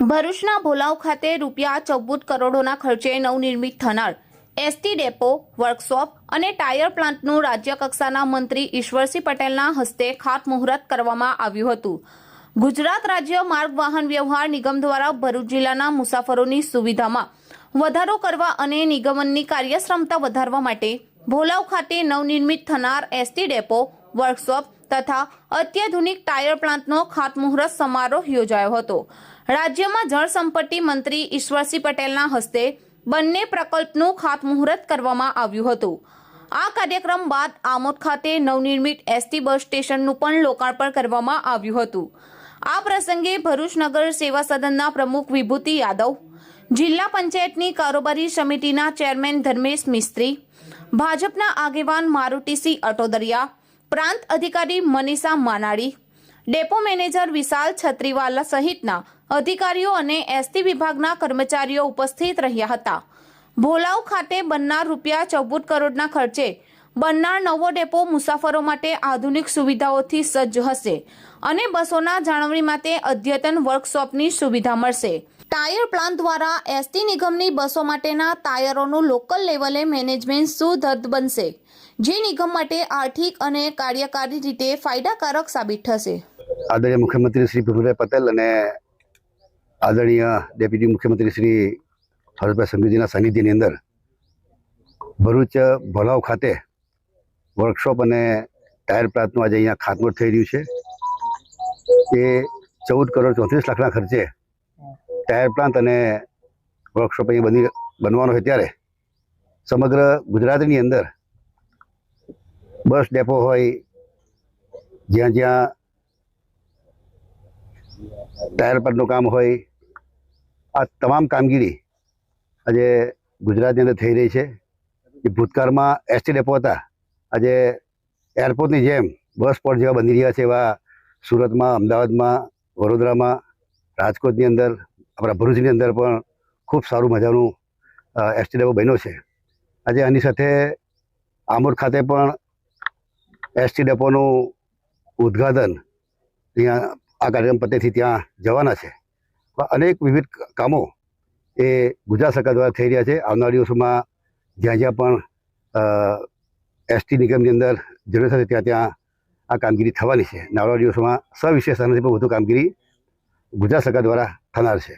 ભરૂચના ભોલાવ ખાતે રૂપિયા ચૌદ કરોડોના ખર્ચે નવનિર્મિત થનાર એસટી ડેપો, વર્કશોપ અને ટાયર પ્લાન્ટનું રાજ્ય કક્ષાના મંત્રી ઈશ્વરસિંહ પટેલના હસ્તે ખાતમુહૂર્ત કરવામાં આવ્યું હતું. ગુજરાત રાજ્ય માર્ગ વાહન વ્યવહાર નિગમ દ્વારા ભરૂચ જિલ્લાના મુસાફરોની સુવિધામાં વધારો કરવા અને નિગમનની કાર્યક્ષમતા વધારવા માટે ભોલાવ ખાતે નવનિર્મિત થનાર એસટી ડેપો, વર્કશોપ તથા અત્યાધુનિક ટાયર પ્લાન્ટનો ખાતમુહૂર્ત સમારોહ યોજાયો હતો. રાજ્યમાં જળ સંપત્તિ મંત્રી ઈશ્વરસિંહ પટેલના હસ્તે બંને પ્રકલ્પનું ખાતમુહૂર્ત કરવામાં આવ્યું હતું. આ કાર્યક્રમ બાદ આમોદ ખાતે નવનિર્મિત એસટી બસ સ્ટેશનનું પણ લોકાર્પણ કરવામાં આવ્યું હતું. આ પ્રસંગે ભરૂચ નગર સેવા સદનના પ્રમુખ વિભૂતિ યાદવ, જિલ્લા પંચાયતની કારોબારી સમિતિના ચેરમેન ધર્મેશ મિસ્ત્રી, ભાજપના આગેવાન મારુતિસિંહ અટોદરિયા, પ્રાંત અધિકારી મનીષા માનાડી, ડેપો મેનેજર વિશાલ છત્રીવાલા સહિતના અધિકારીઓ અને એસટી વિભાગના કર્મચારીઓ ઉપસ્થિત રહ્યા હતા. ભોલાવ ખાતે બનનાર રૂપિયા ચૌદ કરોડના ખર્ચે બનનાર નવો ડેપો મુસાફરો માટે આધુનિક સુવિધાઓથી સજ્જ હશે અને બસોના જાળવણી માટે અદ્યતન વર્કશોપની સુવિધા મળશે. ટાયર પ્લાન્ટ દ્વારા એસટી નિગમની બસો માટેના ટાયરોનું લોકલ લેવલે મેનેજમેન્ટ સુદ્ધ બનશે, જે નિગમ માટે આર્થિક અને કાર્યકારી રીતે ફાયદાકારક સાબિત થશે. આદરણીય મુખ્યમંત્રી શ્રી ભીમભાઈ પટેલ અને આદરણીય ડેપ્યુટી મુખ્યમંત્રી શ્રી હર્ષભાઈ સંઘવીજીના સાનિધ્યની અંદર ભરૂચ ભલાવ ખાતે વર્કશોપ અને ટાયર પ્લાન્ટનું આજે અહીંયા ખાતમુહૂર્ત થઈ રહ્યું છે. એ ચૌદ કરોડ ચોત્રીસ લાખના ખર્ચે ટાયર પ્લાન્ટ અને વર્કશોપ અહીંયા બની બનવાનો છે. ત્યારે સમગ્ર ગુજરાતની અંદર બસ ડેપો હોય, જ્યાં જ્યાં ટાયર પરનું કામ હોય, આ તમામ કામગીરી આજે ગુજરાતની અંદર થઈ રહી છે. જે ભૂતકાળમાં એસટી ડેપો હતા. આજે એરપોર્ટની જેમ બસ સ્પોટ જેવા બની રહ્યા છે એવા સુરતમાં, અમદાવાદમાં, વડોદરામાં, રાજકોટની અંદર, આપણા ભરૂચની અંદર પણ ખૂબ સારું મજાનું એસટી ડેપો બન્યો છે. આજે આની સાથે આમોદ ખાતે પણ એસટી ડેપોનું ઉદ્ઘાટન, ત્યાં આ કાર્યક્રમ પતેથી ત્યાં જવાના છે. અનેક વિવિધ કામો એ ગુજરાત સરકાર દ્વારા થઈ રહ્યા છે. આવનાર દિવસોમાં જ્યાં જ્યાં પણ એસટી નિગમની અંદર જરૂર થશે ત્યાં ત્યાં આ કામગીરી થવાની છે. આવનાર દિવસોમાં સવિશેષ આનાથી પણ વધુ કામગીરી ગુજરાત સરકાર દ્વારા થનાર છે.